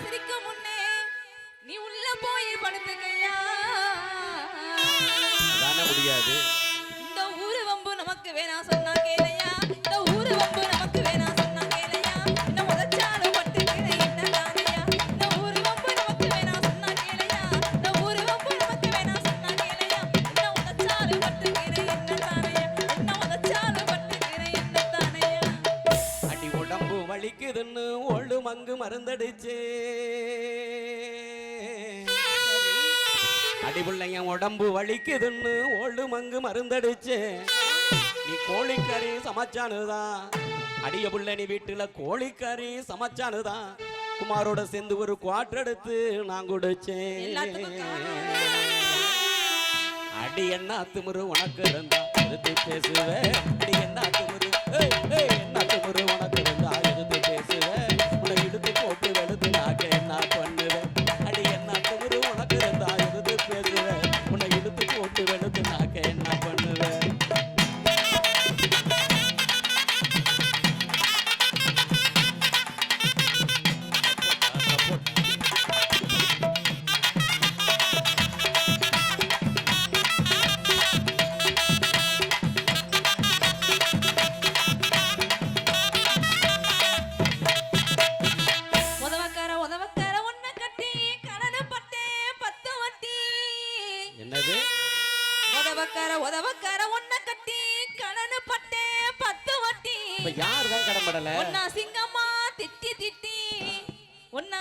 சிரிக்கும் முன்னே நீ உள்ள போய் படுத்துக்கையா? முடியாது. இந்த ஊரு வம்பு நமக்கு வேணாம் சொன்னா கேளையா? இந்த ஊரு வம்பு நமக்கு வேணாம் சொன்னா கேளையா? இந்த உதச்சாலும் பட்டுக்கிறேன் என்ன தானையா? இந்த ஊரு வம்பு நமக்கு வேணாம் சொன்னா கேளையா? இந்த ஊரு வம்பு நமக்கு வேணாம் சொன்னா கேளையா? இந்த உதச்சாலும் பட்டுக்கிறேன் என்ன தானையா? இந்த உதச்சாலும் பட்டுக்கிறேன் என்ன தானையா? அடி உடம்பு வலிக்குதுன்னு ஒழு மங்கு மருந்தடிச்சு. அடி பிள்ளைங்க உடம்பு வலிக்குதுன்னு ஒழு மங்கு மருந்தடிச்சு. நீ கோழிக்கறி சமைச்சானுதான் அடிய புள்ள நீ வீட்டுல கோழிக்கறி சமைச்சானுதான் குமாரோட சேர்ந்து ஒரு குவாட்டர் எடுத்து நான் குடிச்சேன் அடி என்ன திமிரு உனக்கு இருந்தா? எதிர்த்து பேசுவே. அடி என்ன திமிரு என்ன திமிரு உனக்கு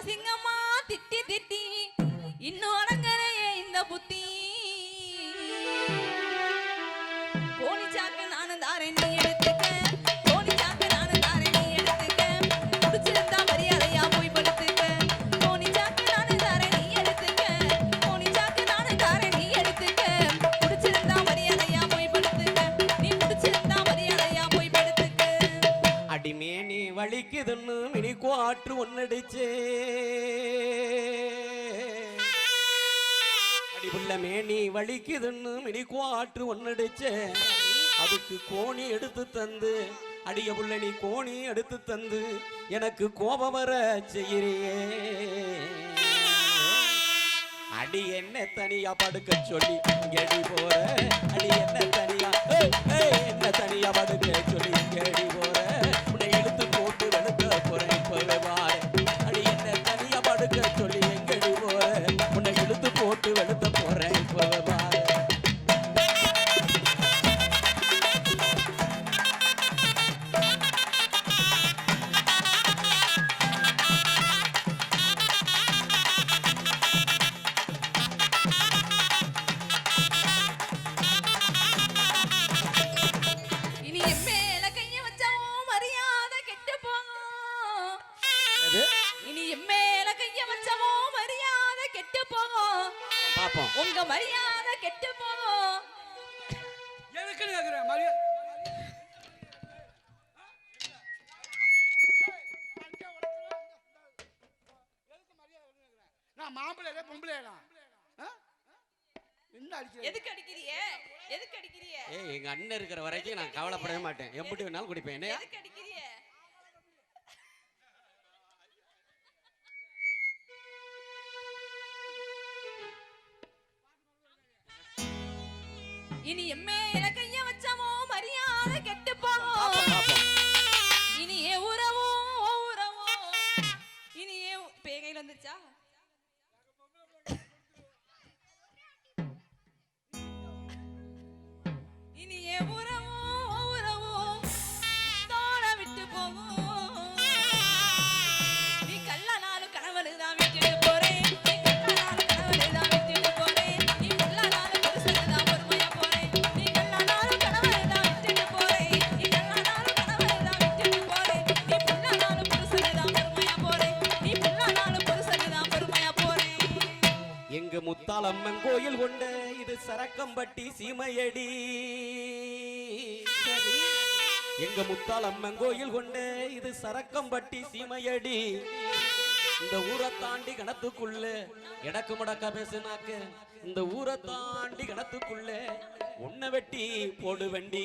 ஒன்னா சிங்கம்மா திட்டி திட்டி இன்னும் வலிக்குதுன்னு மினி ஆற்று ஒன்னடிச்சே. அடிபுள்ள மேனி வலிக்குதுன்னு மினி ஆற்று ஒன்னடிச்சே. அதுக்கு கோணி எடுத்து தந்து அடிய புள்ள நீ கோணி எடுத்து தந்து எனக்கு கோபம் வர செய்கிறியே. அடி என்ன தனியா படுக்க சொல்லி எடி நான் மாப்பிள்ளை பொம்பளை என்ன அடிக்கிறேன் எதுக்கு அடிக்கிறிய? எதுக்கு அடிக்கிறிய? ஏய் எங்க அண்ணன் இருக்கிற வரைக்கும் நான் கவலைப்படவே மாட்டேன். எப்படி வேணாலும் குடிப்பேன். என்னையா? அம்மன் கோயில் கொண்ட இது சரக்கம்பட்டி சீமையடி. எங்க முத்தால் அம்மன் கோயில் கொண்ட இது சரக்கம்பட்டி சீமையடி. இந்த ஊரை தாண்டி கணத்துக்குள்ள எடக்கு முடக்க பேசுனாக்க இந்த ஊரை தாண்டி கணத்துக்குள்ள உன்னை வெட்டி போடு வண்டி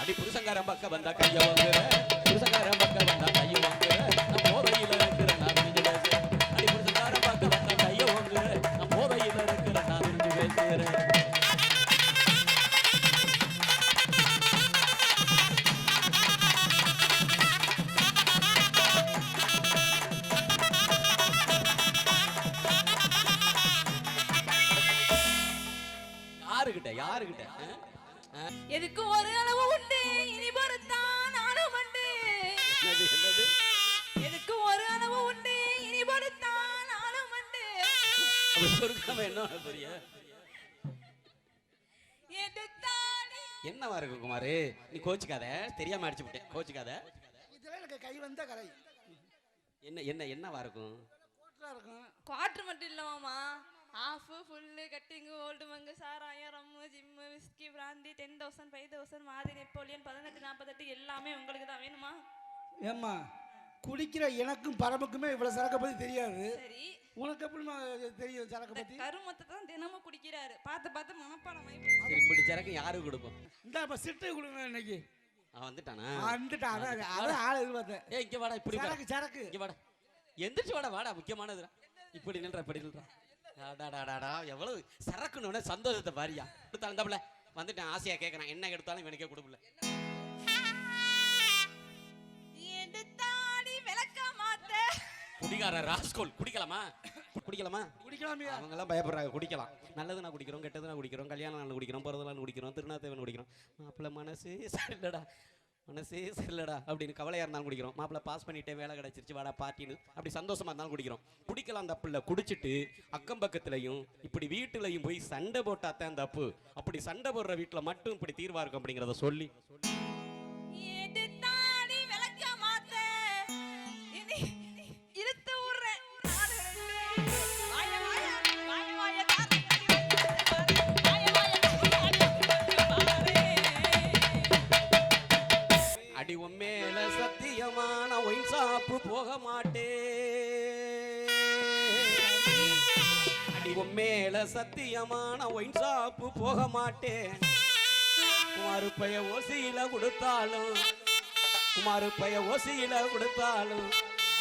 அடி புருஷங்காரன் பக்கம் வந்தா கைய வாங்குற புருஷங்காரன் பக்கம் வந்தா கைய வாங்குற போதையில ஆ? எதுக்கு ஒரு அளவு உண்டு? இனி பொறுத்தான் நானும் உண்டு. எதுக்கு ஒரு அளவு உண்டு? இனி பொறுத்தான் நானும் உண்டு. சொருக்காம என்ன எடுத்தாடி என்னவா இருக்கு குமாரு? நீ கோச்சுக்காத. தெரியாம அடிச்சு விட்டேன். கோச்சுக்காத. இதெல்லாம் எனக்கு கை வந்த கலை. என்ன என்ன என்னவா இருக்கும்? குவார்டர் மட்டும் இல்ல மாமா. ஆஃப் ஃபுல்லு கட்டிங்கு ஓல்டு மங்கு சாராயம் rum gym whisky brandy ten thousand five thousand மாதிரி நெப்போலியன் பதினெட்டு நாற்பத்தெட்டு எல்லாமே உங்களுக்கு தான் வேணுமா? ஏம்மா குடிக்கிற எனக்கும் பரமுக்குமே இவ்வளவு சரக்கை பத்தி தெரியாது. சரி. உனக்கு எப்படிமா தெரியும் சரக்கை பத்தி? கருமத்தை தான் தினமும் குடிக்கிறாரு. பார்த்து பார்த்து மனப்பாடம் சரி இப்படி சரக்கு யாருக்கு கொடுப்போம்? இந்த இப்ப சிட்டு கொடுங்க இன்னைக்கு. அவன் வந்துட்டானா? வந்துட்டான். அதான் அதான் ஆள் எதிர்பார்த்தேன். ஏய் இங்க வாடா இப்படி சரக்கு சரக்கு. இங்க வாடா. எந்திரிச்சு வாடா வாடா. முக்கியமானதுடா. இப்படி நில்றா இப்படி நில்றா. எவ்வளவு சரக்குன்னு சந்தோஷத்தை பாரியா. கொடுத்தாலும் இந்தாப்புல வந்துட்டேன் ஆசையா கேட்கறேன் என்ன எடுத்தாலும் இவனுக்கே கொடுக்கல எடுத்தாடி விளக்க மாத்த குடிகார ராஸ்கோல் குடிக்கலாமா? குடிக்கலாமா? குடிக்கலாமியா? அவங்க எல்லாம் பயப்படுறாங்க குடிக்கலாம். நல்லது நான் குடிக்கிறோம் கெட்டது நான் குடிக்கிறோம் கல்யாணம் நாள் குடிக்கிறோம் பிறந்த நாள் குடிக்கிறோம் திருநாத்தேவன் குடிக்கிறோம் மாப்பிள்ளை மனசே சரியில்லடா. மனசே சரியில்லடா அப்படின்னு கவலையாக இருந்தாலும் குடிக்கிறோம். மாப்பிள்ள பாஸ் பண்ணிட்டே வேலை கிடைச்சிருச்சு வாடா பார்ட்டின்னு அப்படி சந்தோஷமாக இருந்தாலும் குடிக்கிறோம். குடிக்கலாம் தப்பு குடிச்சிட்டு அக்கம் பக்கத்துலையும் இப்படி வீட்டுலையும் போய் சண்டை போட்டாத்தான் தப்பு அப்படி சண்டை போடுற வீட்டில் மட்டும் இப்படி தீர்வாக இருக்கும் அப்படிங்கிறத சொல்லி. மேல சத்தியமான ஒயின் சாப்பு போக மாட்டேன். குமாருப்பைய ஓசியில கொடுத்தாலும் குமாருப்பைய ஓசியில கொடுத்தாலும்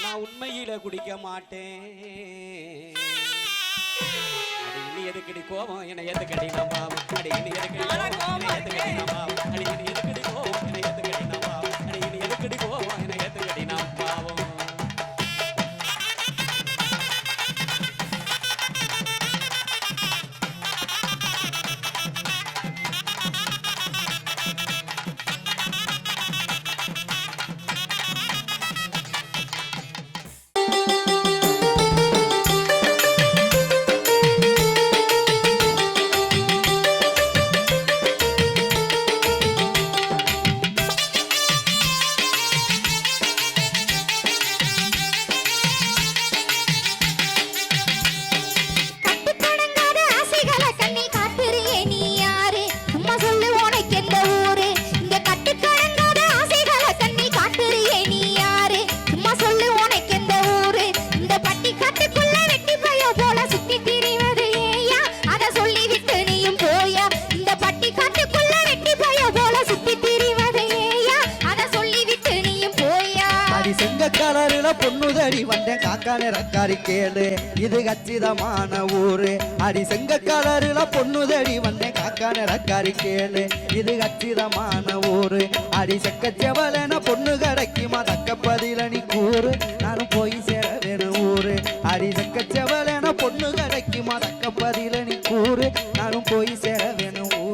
நான் உண்மையில குடிக்க மாட்டேன். நீ எதுக்கடி கோபம்? என்னை எதுக்கடி நான் பாவம்? அடி நீ எதுக்கடி கோபம்? அடி நீ எதுக்கடி கோபம்? கலரில பொண்ணுதடி வந்தேன் காக்கா நிறக்காரி கேளு. இது கச்சிதமான ஊரு. அடி செங்க கலரில பொண்ணுதடி வந்தேன் காக்கா நிறக்காரி கேளு. இது கச்சிதமான ஊரு. அடி செக்க செவலன பொண்ணு கிடைக்குமா? தக்க பதில நீ கூறு. நானும் போய் சேர வேணும் ஊரு. அடி செக்க செவலன பொண்ணு கிடைக்குமா? தக்க பதில நீ கூறு. நானும் போய் சேர வேணும்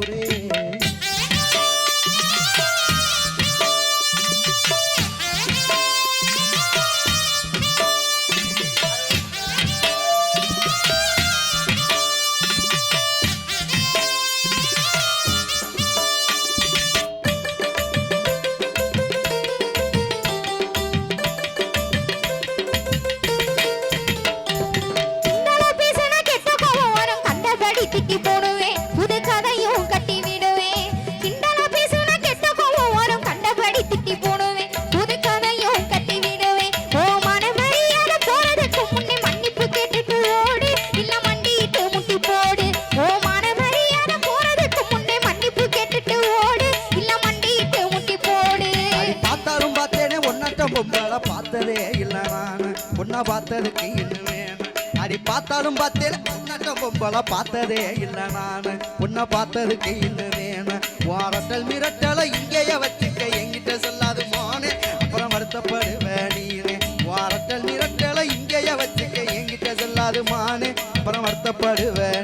பொம்பளை பார்த்ததே இல்லை நான். பொண்ணை பார்த்ததுக்கு இன்னுமே அடி பார்த்தாலும் பார்த்தேன் பொண்ணட்ட பொம்பளை பார்த்ததே இல்லை நான். பொண்ணை பார்த்ததுக்கு இன்னுமே வாரட்டல் மிரட்டலை இங்கேயே வச்சுக்க எங்கிட்ட சொல்லாது மோனே. அப்புறம் வருத்தப்படுவேன் நீனே. வாரட்டல் மிரட்டலை இங்கேயே வச்சுக்க எங்கிட்ட சொல்லாது மானே. அப்புறம் வருத்தப்படுவேன்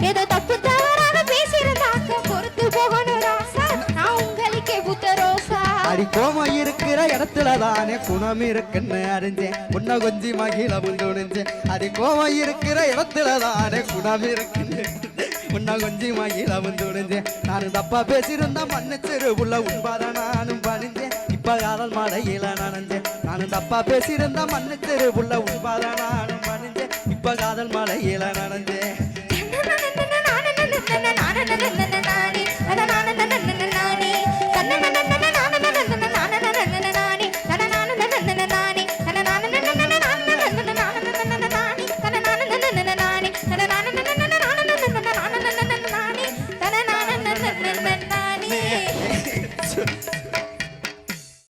ஏதோ தப்பு தவறாக பேசியிருந்தாக்க பொறுத்து போகணும் ராசா. நான் உங்களுக்கே புத்த ரோசா அடி கோம இருக்கிற இடத்துல தானே குணம் இருக்குன்னு அறிஞ்சேன். உன்ன கொஞ்சி மகிழ துணிஞ்சேன் அடி கோம இருக்கிற இடத்துல தானே குணம் இருக்குன்னு உன்னை கொஞ்சி மகிழ துணிஞ்சேன் நானும் தப்பா பேசியிருந்தா மன்னிச்சிரு உள்ள உண்பாத நானும் பணிஞ்சேன். இப்ப காதல் மழையில நனைஞ்சேன். நானும் தப்பா பேசியிருந்தா மன்னிச்சிரு உள்ள உண்பாத நானும் பணிஞ்சேன். இப்ப காதல் மழையில